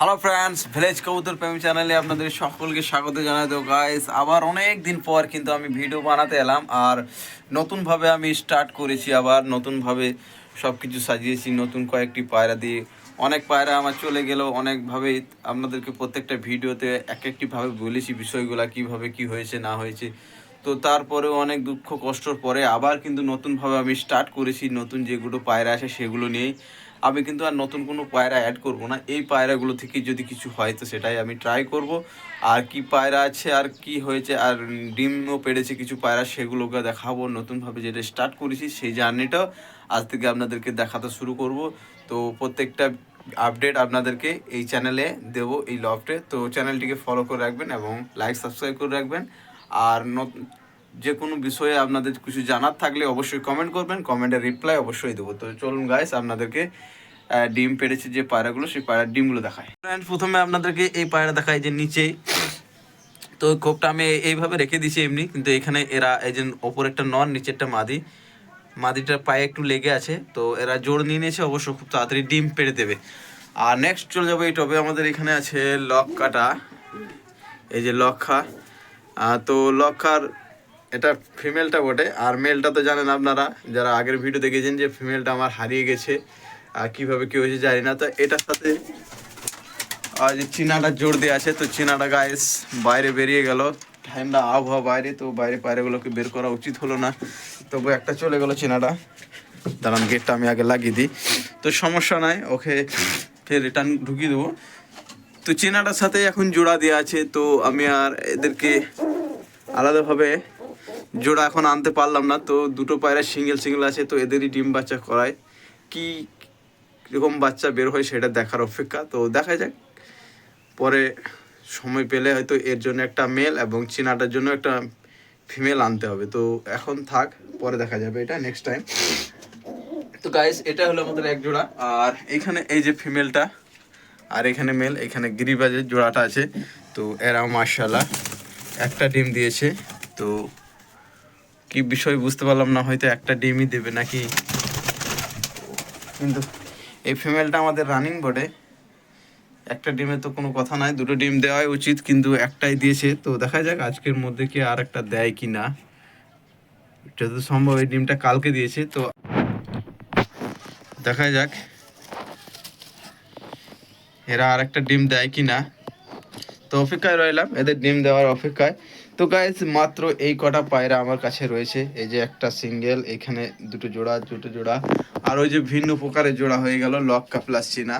Hello friends village কবুতর প্রেমী চ্যানেলে আপনাদের সকলকে স্বাগত জানাই। তো গাইস আবার অনেক দিন পর কিন্তু আমি ভিডিও বানাতে এলাম আর নতুনভাবে আমি স্টার্ট করেছি আবার, নতুনভাবে সব কিছু সাজিয়েছি, নতুন কয়েকটি পায়রা দিয়ে। অনেক পায়রা আমার চলে গেলেও অনেকভাবে আপনাদেরকে প্রত্যেকটা ভিডিওতে এক একটিভাবে বলেছি বিষয়গুলো, কীভাবে কি হয়েছে, না হয়েছে। তো, তারপরেও অনেক দুঃখ কষ্টর পরে আবার কিন্তু নতুনভাবে আমি স্টার্ট করেছি, নতুন যেগুলো পায়রা আছে সেগুলো নিয়েই আমি কিন্তু আর নতুন কোনো পায়রা অ্যাড করব না। এই পায়রাগুলো থেকে যদি কিছু হয় তো সেটাই আমি ট্রাই করব। আর কি পায়রা আছে, আর কি হয়েছে, আর ডিমও পেড়েছে কিছু পায়রা, সেগুলোকে দেখাবো নতুনভাবে যেটা স্টার্ট করেছি সেই জার্নিটাও আজ থেকে আপনাদেরকে দেখাতে শুরু করব। তো প্রত্যেকটা আপডেট আপনাদেরকে এই চ্যানেলে দেব, এই লফটে তো চ্যানেলটিকে ফলো করে রাখবেন এবং লাইক সাবস্ক্রাইব করে রাখবেন। আর যে কোনো বিষয়ে আপনাদের কিছু জানার থাকলে অবশ্যই কমেন্ট করবেন কমেন্টের রিপ্লাই অবশ্যই দেবো। তো চলুন গাইস আপনাদেরকে ডিম পেড়েছে যে পায়রাগুলো সেই পায়রার ডিমগুলো দেখায় Friends, প্রথমে আপনাদেরকে এই পায়রা দেখায় যে নিচে। তো কোপটা আমি এইভাবে রেখে দিয়েছি এমনি কিন্তু এখানে এরা এই যে ওপর একটা নন একটা মাদি। মাদিটার পায়ে একটু লেগে আছে তো এরা জোর নিয়ে নিয়েছে অবশ্য খুব তাড়াতাড়ি ডিম পেড়ে দেবে। আর নেক্সট চলে যাব এই টবে আমাদের এখানে আছে লক কাটা এই যে লক্ষা। তো লক্ষার এটা ফিমেলটা বটে। আর মেলটা তো জানেন আপনারা, যারা আগের ভিডিও দেখেছেন যে ফিমেলটা আমার হারিয়ে গেছে, আর কীভাবে কি হয়েছে জানি না। তো এটার সাথে, আর যে চিনাটা জোর দিয়ে আছে, তো চিনাটা গায়েস বাইরে বেরিয়ে গেল। ঠান্ডা আবহাওয়া বাইরে, তো বাইরে পায়রাগুলোকে বের করা উচিত হলো না। তবু একটা চলে গেল চিনাটা। দাঁড়ান গেটটা আমি আগে লাগিয়ে দিই। তো সমস্যা নাই, ওকে ফের রিটার্ন ঢুকিয়ে দেবো। তো চেনাটার সাথে এখন জোড়া দেওয়া আছে, তো আমি আর এদেরকে আলাদাভাবে জোড়া এখন আনতে পারলাম না, তো দুটো পায়রা সিঙ্গেল সিঙ্গেল আছে, তো এদেরই ডিম বাচ্চা করায়। কি কীরকম বাচ্চা বের হয় সেটা দেখার অপেক্ষা, তো দেখা যাক। পরে সময় পেলে হয়তো এর জন্য একটা মেল এবং চীনাটার জন্য একটা ফিমেল আনতে হবে, তো এখন থাক, পরে দেখা যাবে এটা নেক্সট টাইম তো গাইস এটা হলো আমাদের এক জোড়া, আর এখানে এই যে ফিমেলটা আর এখানে মেল এখানে গিরিবাজের জোড়াটা আছে, তো এরা মার্শাল্লাহ একটা ডিম দিয়েছে, তো কি বিষয় বুঝতে পারলাম না, হয়তো একটা ডিমই দেবে নাকি? কিন্তু এই ফিমেলটা আমাদের রানিং বোর্ডে একটা ডিমে তো কোনো কথা নাই, দুটো ডিম দেওয়াই উচিত, কিন্তু একটাই দিয়েছে। তো দেখা যাক আজকের মধ্যে কি আর একটা দেয় কি না। যত সম্ভব এই ডিমটা কালকে দিয়েছে, তো দেখা যাক এরা আর একটা ডিম দেয় কি না। তো অপেক্ষায় রইলাম, এদের ডিম দেওয়ার অপেক্ষায়। তো গাইজ মাত্র এই কটা পায়রা আমার কাছে রয়েছে। এই যে একটা সিঙ্গেল এখানে দুটো জোড়া দুটো জোড়া। আর ওই যে ভিন্ন প্রকারের জোড়া হয়ে গেল, লক্কা প্লাস চিনা।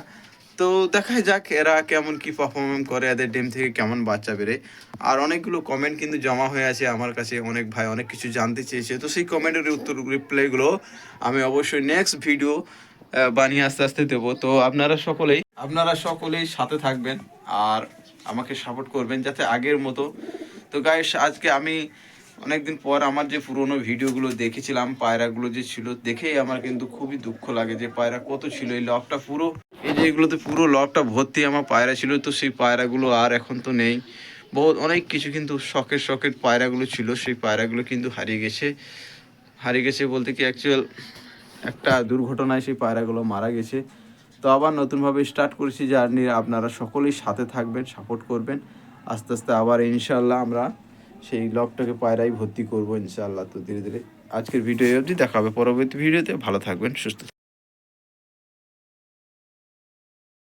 তো দেখা যাক এরা কেমন কি পারফরমেন্স করে, এদের ডিম থেকে কেমন বাচ্চা বেরে আর অনেকগুলো কমেন্ট কিন্তু জমা হয়ে আছে আমার কাছে, অনেক ভাই অনেক কিছু জানতে চেয়েছে। তো সেই কমেন্টের উত্তর রিপ্লাইগুলো আমি অবশ্যই নেক্সট ভিডিও বানিয়ে আস্তে আস্তে দেবো। তো আপনারা সকলেই আপনারা সকলেই সাথে থাকবেন আর আমাকে সাপোর্ট করবেন যাতে আগের মতো তো গাইস আজকে আমি অনেকদিন পর আমার যে পুরোনো ভিডিওগুলো দেখেছিলাম, পায়রাগুলো যে ছিল, দেখেই আমার কিন্তু খুবই দুঃখ লাগে যে পায়রা কত ছিল। এই লকটা পুরো, এই যে এগুলোতে পুরো লকটা ভর্তি আমার পায়রা ছিল, তো সেই পায়রাগুলো আর এখন তো নেই। বহুত অনেক কিছু কিন্তু শখের শখের পায়রাগুলো ছিল, সেই পায়রাগুলো কিন্তু হারিয়ে গেছে। হারিয়ে গেছে বলতে কি অ্যাকচুয়াল একটা দুর্ঘটনায় সেই পায়রাগুলো মারা গেছে। তো আবার নতুনভাবে স্টার্ট করেছি জার্নি আপনারা সকলেই সাথে থাকবেন সাপোর্ট করবেন। আস্তে আস্তে আবার ইনশাল্লাহ আমরা সেই লকটাকে পায়রাই ভর্তি করব ইনশাল্লাহ তো ধীরে ধীরে আজকের ভিডিও অবধি দেখা হবে পরবর্তী ভিডিওতে ভালো থাকবেন, সুস্থ।